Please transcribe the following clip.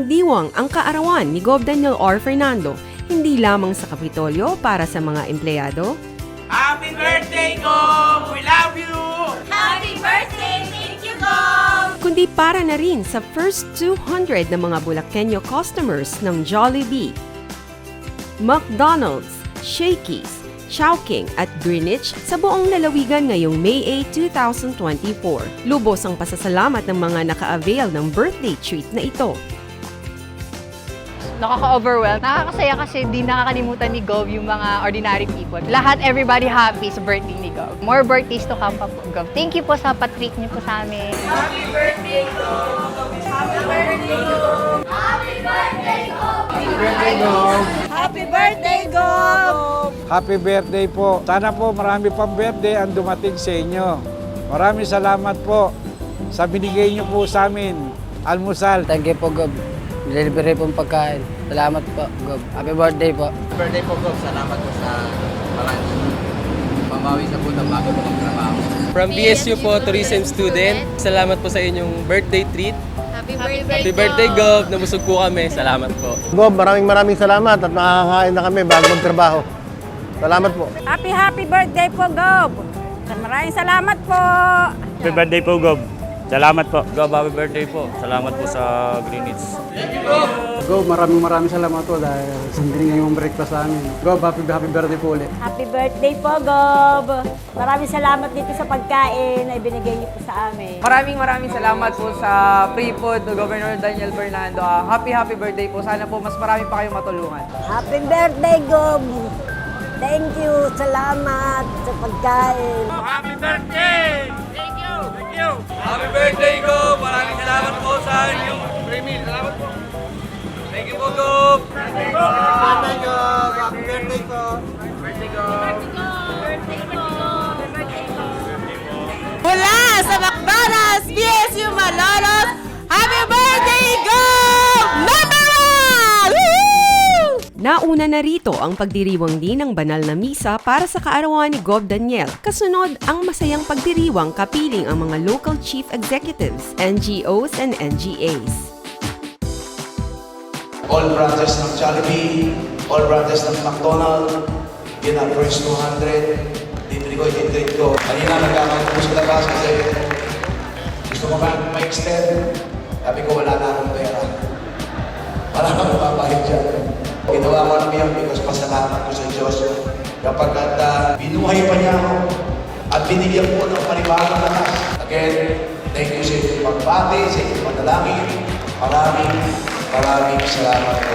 ipinagdiriwang ang kaarawan ni Gov. Daniel R. Fernando hindi lamang sa Kapitolyo para sa mga empleyado, Happy birthday, Gov! We love you! Happy birthday! Thank you, Gov! kundi para na rin sa first 200 na mga Bulakenyo customers ng Jollibee, McDonald's, Shakey's, Chowking at Greenwich sa buong lalawigan ngayong May 8, 2024. Lubos ang pasasalamat ng mga naka-avail ng birthday treat na ito. Nakaka-overwhelm. Nakakasaya kasi di nakakalimutan ni Gov yung mga ordinary people. Lahat, everybody happy sa birthday ni Gov. More birthdays to come pa po, Gov. Thank you po sa patreat niyo po sa amin. Happy birthday, Gov! Happy birthday po. Sana po marami pang birthday ang dumating sa inyo. Maraming salamat po sa binigay niyo po sa amin. Almusal. Thank you po, Gob. Delivery pong pagkain. Salamat po, Gob. Happy birthday po. birthday po, Gov. Salamat po sa parang pamawi sa puto bago po magtrabaho. From BSU po, tourism student. Salamat po sa inyong birthday treat. Happy birthday, Happy birthday, Gov! Nabusog po kami. Salamat po. Gob, maraming maraming salamat at nakakakain na kami bago magtrabaho. Salamat po. Happy, happy birthday po, Gob! Maraming salamat po! Happy birthday po, Gob. Salamat po. Gov, happy birthday po. Salamat po sa Greenwich. Gob, maraming maraming salamat po dahil sundin ngayong breakfast sa amin. Gob, happy, happy birthday po ulit. Happy birthday po, Gob! Maraming salamat dito sa pagkain na ibinigay niyo po sa amin. Maraming maraming salamat po sa free food ni Governor Daniel Fernando. Ah, happy happy birthday po. Sana po mas marami pa kayong matulungan. Happy birthday, Gob! Thank you! Salamat sa pagkain. Happy birthday! Birthday, Gov! Maraming salamat po sa inyong free meal. Salamat po. Thank you po, Gov! Happy birthday, Gov! Happy birthday po! Birthday, Gov! Nauna na rito ang pagdiriwang din ng banal na misa para sa kaarawan ni Gov. Daniel. Kasunod ang masayang pagdiriwang kapiling ang mga local chief executives, NGOs and NGAs. all branches ng Jollibee, all branches ng McDonald, yun ang first 200. Libre ko, ititreat ko. Kanina nagkakaroon ko sa labas kasi gusto ko ma-extend. Sabi ko wala na akong pera. Wala akong mapapahid dyan. Ginawa ko naman yan because pasalamat ko sa Diyos. Kapag at uh, binuhay pa niya ako at binigyan ko ng panibagong lakas. Again, thank you sa inyong pagbati, sa inyong panalangin. Maraming, maraming salamat po.